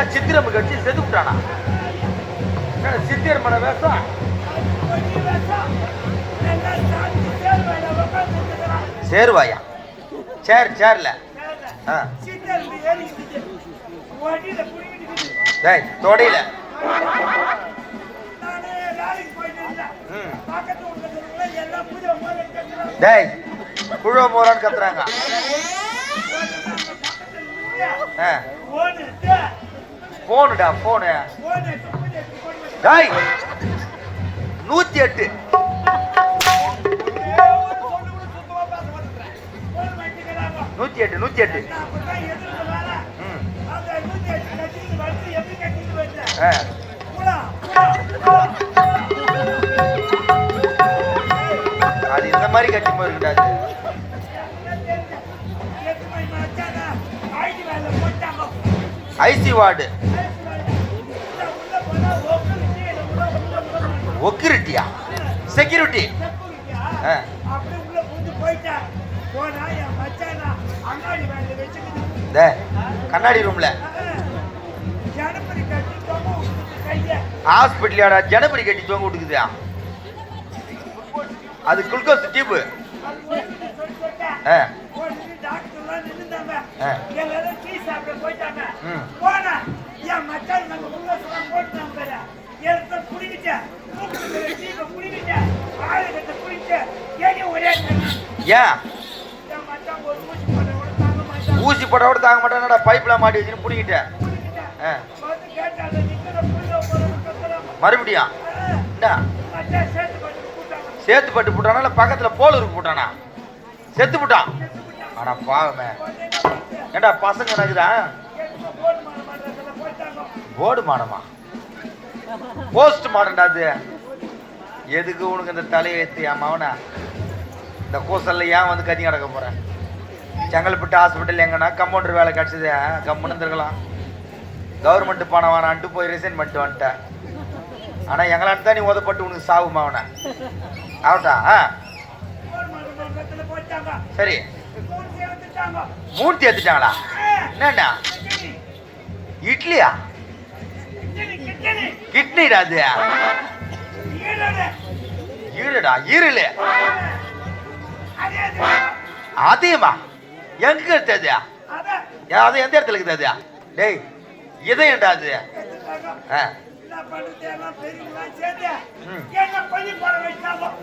சென்னையில சித்திரம் கட்சி செதுக்கிட்டானா? சித்திரம் பண்ண வேஷம்? சேருவாயா? சேர் சேர்ல. டேய் தொடையில. டேய் குழுவ போறான்னு கத்துறாங்க. ஆ. போனுடா போனு. டேய் நூத்தி எட்டு. நூத்தி எட்டு நூத்தி எட்டு. அது இந்த மாதிரி கட்டி போயிருக்கா ஐசி வார்டு. ஒக்யூரிட்டியா செக்யூரிட்டி. இந்த கண்ணாடி ரூம்ல. ஜனபரி ஜனபரி கட்டி தூங்க விட்டுக்குதா அது குளுக்கோஸ் டியூப்பு. அது ஆ. ம். போனா, என் மச்சான் நம்ம உல்லாசமா போட்டு நம்ம எடுத்து குடிக்கிட்டேன். ஏன்? ஊசி போட கூட தாங்க மாட்டேனடா பைப்ல மாட்டி வச்சுன்னு பிடிக்கிட்டேன். மறுபடியும். என்ன சேர்த்து போட்டு போட்டானா? இல்ல பக்கத்துல போலூருக்கு போட்டானா? செத்து போட்டான் ஆனா பாவமே? ஏண்டா பசங்க போயிட்டாங்க போர்டு மாடமா போஸ்ட் மாடம்டா அது. எதுக்கு உனக்கு இந்த தலையெழுத்து என் மவனா? இந்த கூசல்ல ஏன் வந்து கத்தி கிடக்க போறேன் செங்கல்பட்டு ஹாஸ்பிட்டல் எங்கன்னா கம்பவுண்டர் வேலை கிடச்சிது. கம்முன்னு இருந்திருக்கலாம். கவர்மெண்ட் பணம் வேணான்ட்டு போய் ரிசைன் பண்ணிட்டு வந்துட்டேன். ஆனால் எங்களான்னு தான் நீ உதப்பட்டு உனக்கு சாவு மாவன. ஆகட்டா ஆ? சரி. மூர்த்தி எடுத்துட்டாங்களா என்னண்ணா? இட்லியா? கிட்னிடா அது? ஈரடா ஈரலு அதிகமா? எங்க எடுத்தது? அது எந்த இடத்துல இருக்குது அது? டேய் இதயம்டா அது? ஆ. ம்.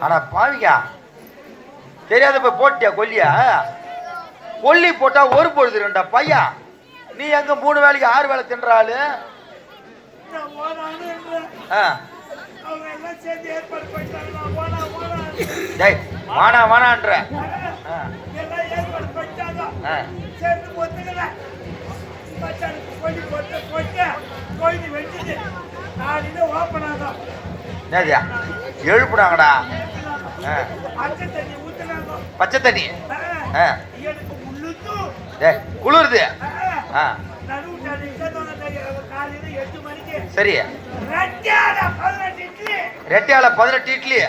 ஆனா பாவிங்க. தெரியாத போய் போட்டியா கொல்லியா? கொல்லி போட்டா ஒரு பொழுது ரெண்டா பையா? நீ எங்க மூணு வேலைக்கு ஆறு வேலை தின்ற ஆ. டேய் ஆகும் என்னது எழுப்புனாங்கடா. பச்சை தண்ணி. குளிருது. சரி. ரெட்டியால பதினெட்டு இட்லி.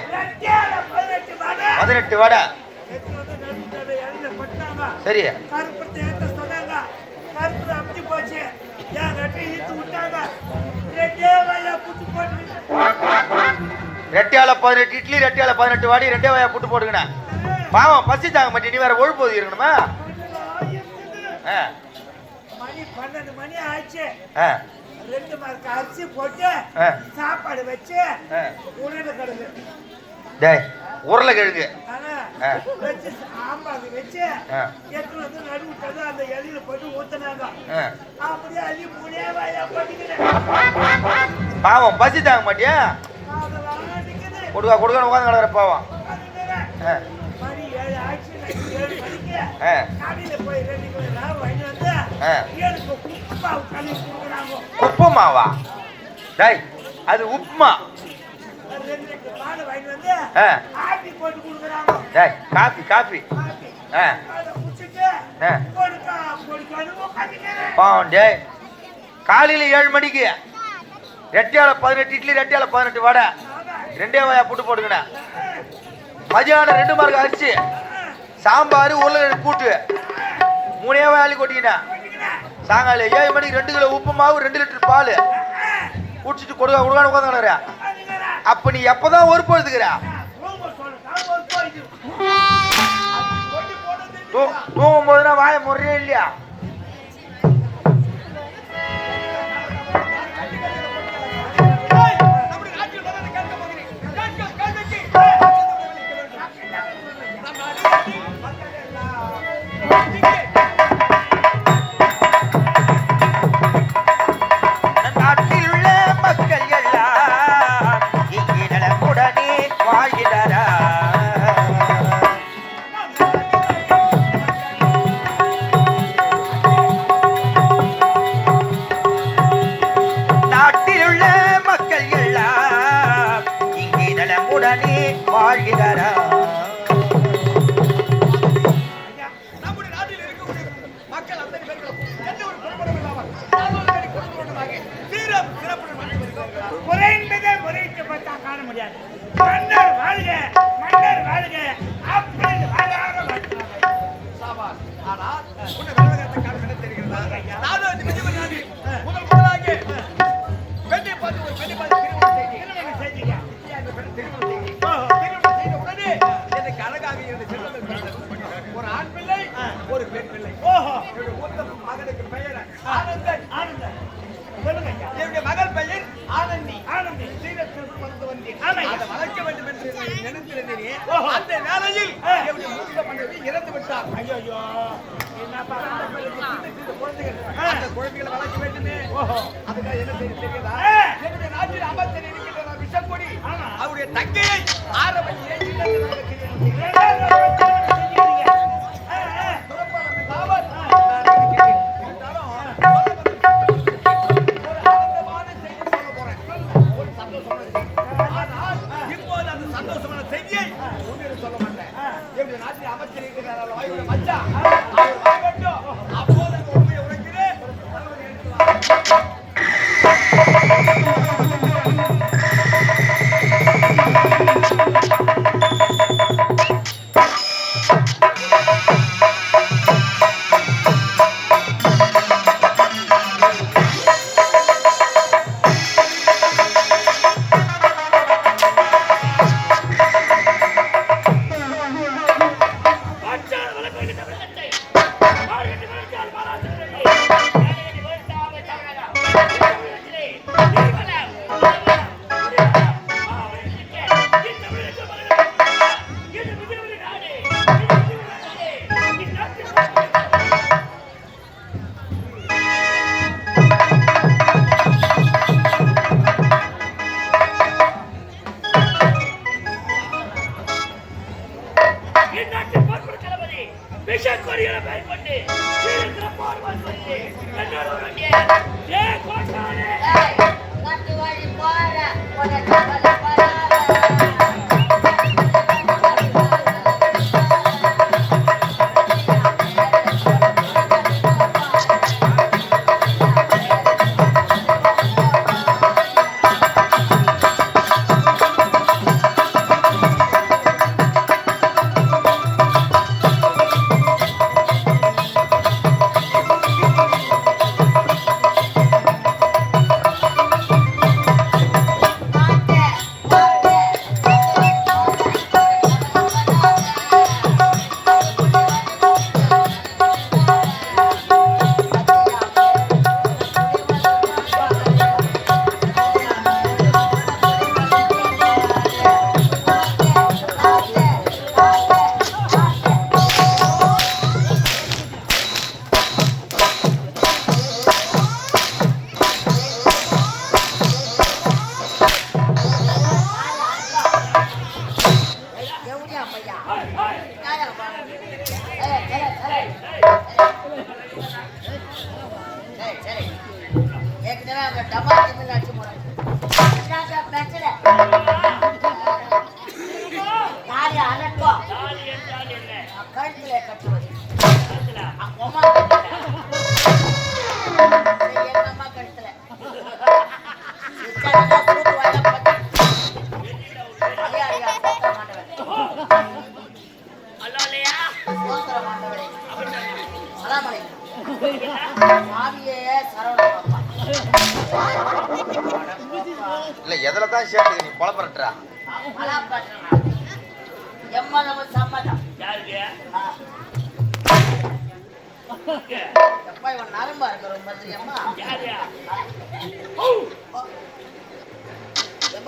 பதினெட்டு வடை. சரி. ரெட்டையால பதினெட்டு இட்லி ரெட்டையால பதினெட்டு வாடி ரெட்டே வாயா புட்டு போட்டுக்கின. பாவம் பசி தாங்க மாட்டே நீ வேற ஒழுப்போது இருக்கணுமா? மணி பன்னெண்டு மணி ஆச்சு ரெண்டு மார்க் அரிசி போட்டு சாப்பாடு வச்சு உருளைக்கிழங்கு. டேய் உருளைக்கிழங்கு. வச்சு சாம்பார் வச்சு எடுத்து வந்து நடுவுட்டது அந்த எலியில போட்டு ஊத்தினாங்க. அப்படியே அள்ளி மூணே வாயா பண்ணிக்கிறேன் பாவம் பசி தாங்க மாட்டியா? கொடுக்க கொடுக்க உட்காந்து கிடக்குற பாவம். மணி ஏழு ஆச்சு ஏழு மணிக்கு கடையில் போய் ரெண்டு கிலோ வாங்கி வந்து ஏழுக்கு உப்பா கழுவி உப்புமாவா? டேய் அது உப்புமா. டேய் காஃபி காஃபி ஆ. பாவம் டேய். காலையில் ஏழு மணிக்கு ரெட்டையால பதினெட்டு இட்லி ரெட்டையால பதினெட்டு வடை. ரெண்டே வாயா புட்டு போட்டுக்கண்ணே மதியானம் ரெண்டு மார்க் அரிசி சாம்பார் உருளைக்கிழங்கு கூட்டு. மூணே வாயாலி கொட்டிக்கினேன். சாயங்காலம் ஏழு மணிக்கு ரெண்டு கிலோ உப்பு மாவு ரெண்டு லிட்டர் பால். குடிச்சிட்டு கொடுக்க கொடுக்கான்னு உட்காந்துக்கிற. அப்ப நீ எப்பதான் ஒரு போதுக்கிற தூங்கும் போதுனா வாய முறையே இல்லையா? குழந்தைகளை வளர்க்க வேண்டும் அதுக்காக என்ன செய்ய தெரியுதா என்னுடைய நாட்டில் அமைச்சர் இருக்கின்ற விஷம் கொடி அவருடைய தங்கையை ஆரம்பிச்சு you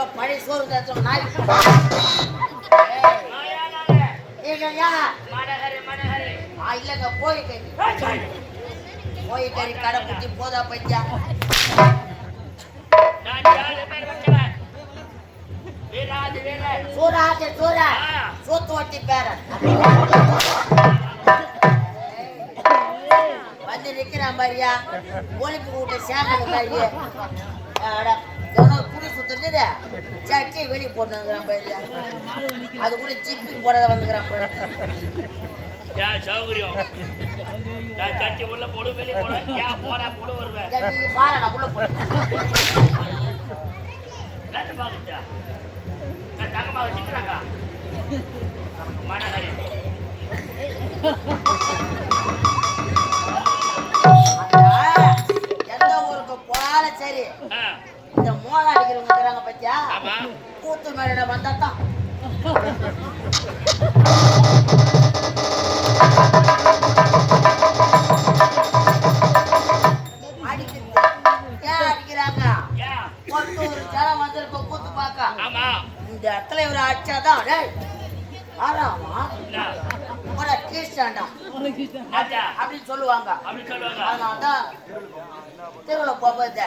எப்ப பழைய சோறு தச்சோம் நாய் இல்லைங்க போய் கறி போய் கறி கடை குட்டி போதா பைத்தியா. சூரா ஆச்சு சூரா சூத்து வட்டி பேரன் வந்து நிக்கிறான் பாரியா ஒலிப்பு வீட்டை சேர்ந்த மாதிரியே சுத்துறது சட்டி வெளியே போட்டுங்கிறான் அது கூட சிப்பி போடாத வந்துக்கிறான் எந்த ஊருக்கு போனாலும் சரி. மோளம் அடிக்கிறவங்க இருக்கிறாங்க பத்தியா? கூத்து மேல வந்தா தான் ஒரு இந்த இடத்துல இவரை அடிச்சாதான் டேய் ஆறாமா? கீழ்ச்சாண்டா நாட்டா அப்படின்னு சொல்லுவாங்க. அப்படி சொல்லுவாங்க. அதனாலதான் திருவிழா போகுது.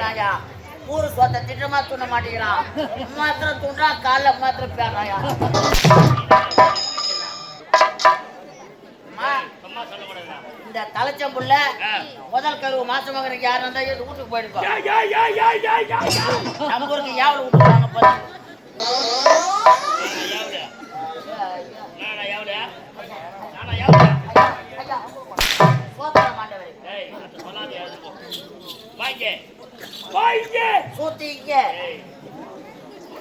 வச்சுக்கிறாயா ஊரு சொத்த திட்டமா துண்ண மாட்டேங்கிறான் மாத்திரம் துண்டா காலைல மாத்திரம் சொல்லக்கூடாதா இந்த தலைச்சம்புள்ள முதல் கருவு மாசமாக எனக்கு யாரும் இருந்தா எது வீட்டுக்கு போயிருக்கோம் நம்ம ஊருக்கு யாவல யாவுல ஐயா சோத்திர மாண்டவரே வாங்க வாங்க சூத்திங்க.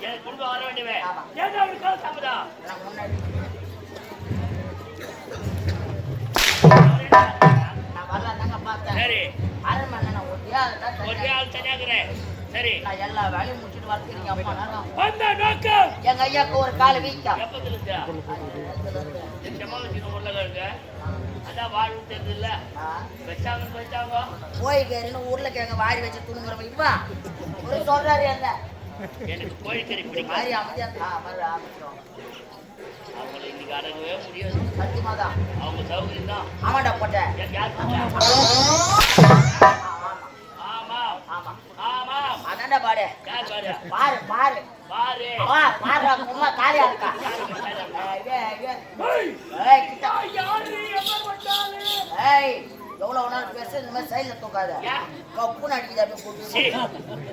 எனக்கு குடும்பம் வர வேண்டியவே. ஆமா. ஏன்னா அவனுக்கு சம்மதம் நான் நான் வரலாம் தாங்க பார்த்தேன். சரி. அரண்மனை நான் ஒட்டியா அதுதான் ஒரே. ஆள் தனியாகிறேன் சரி. நான் எல்லா வேலையும் முடிச்சுட்டு வரதுக்கு நீங்க அம்மா நேரம் நோக்கம் எங்க ஐயாக்கு ஒரு கால் வீக்கா எப்பத்துல இருந்தா? சமாளிச்சு உள்ளதா இருக்க அதான் வாழ்வு தெரியுது இல்ல வச்சாங்க வச்சாங்க கோழிக்கறின்னு வாரி வச்சு துணுங்குறவன் இப்ப ஒரு சொல்றாரு என்ன? எனக்கு கோழிக்கறி பிடிக்கும். வாரி அமைதியா வர இன்னைக்கு அடங்கவே முடியாது. சத்தியமா தான் அவங்க சௌகரியம் தான் ஆமாடா போட்டேன் யார் போட்டேன் பாரு. பாரு பாரு. பாரு பாரு சும்மா காலியா இருக்கா? ஏய் எவ்வளோ நாள் பேச இந்த மாதிரி சைடில் தூக்காத கப்புன்னு அடிக்குது அப்படி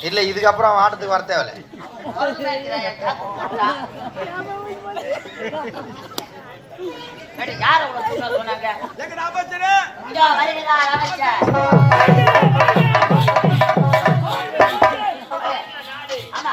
இல்ல இதுக்கப்புறம் ஆட்டத்துக்கு வர தேவையில்ல. ஆமா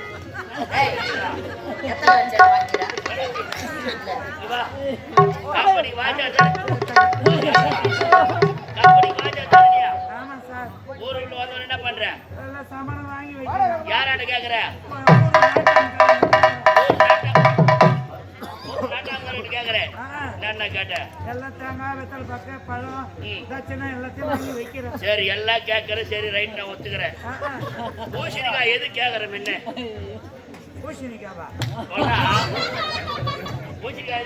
யாராட்ட கேக்குற சரி எல்லாம் கேக்குறேன். சரி ரைட் நான் ஒத்துக்கிறேன். பூசணிக்காய் எது கேக்குறேன் முன்ன? பூசணிக்காவா பூசணிக்காய்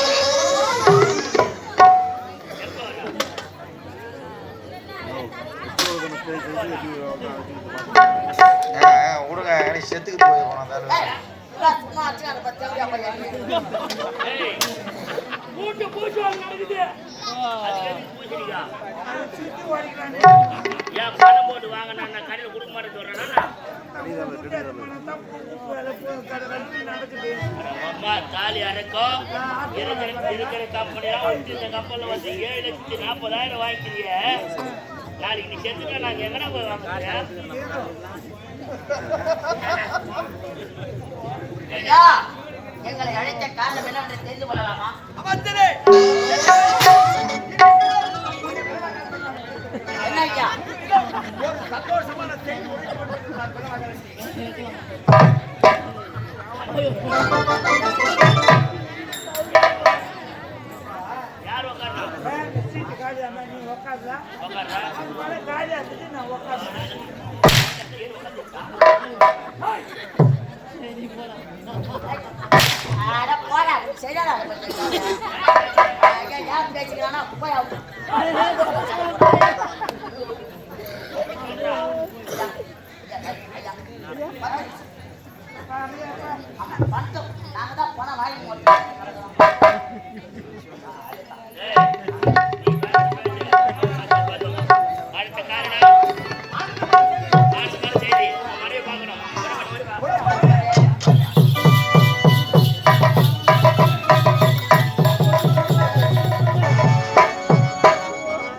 மூட்டு பூச்சி நடக்குது ஏன் பணம் போட்டு வாங்கினா நான் கடையில் கொடுக்க மாட்டேன்னு சொல்றேன்னா தாலி அரைக்கும் இருக்கிற இருக்கிற கம்பெனிலாம் வந்து இந்த கம்பெனியில் வந்து ஏழு லட்சத்தி நாற்பதாயிரம் வாங்கிக்கிறீங்க நாளைக்கு நீ செத்துட்டா நாங்கள் எங்கன்னா போய் வாங்குறேன் ஐயா எங்களை அழைத்த காரணம் என்னவென்று தெரிந்து கொள்ளலாமா? அமைச்சரே என்ன ஐயா? ஒரு சந்தோஷமான செய்தி காலியா நீ உக்காருடா. உட்காரா அது மேல காலியா இருந்துட்டு நான் உக்காருறேன். பணம் நாங்க தான் பணம் வாங்கி போட்டோம்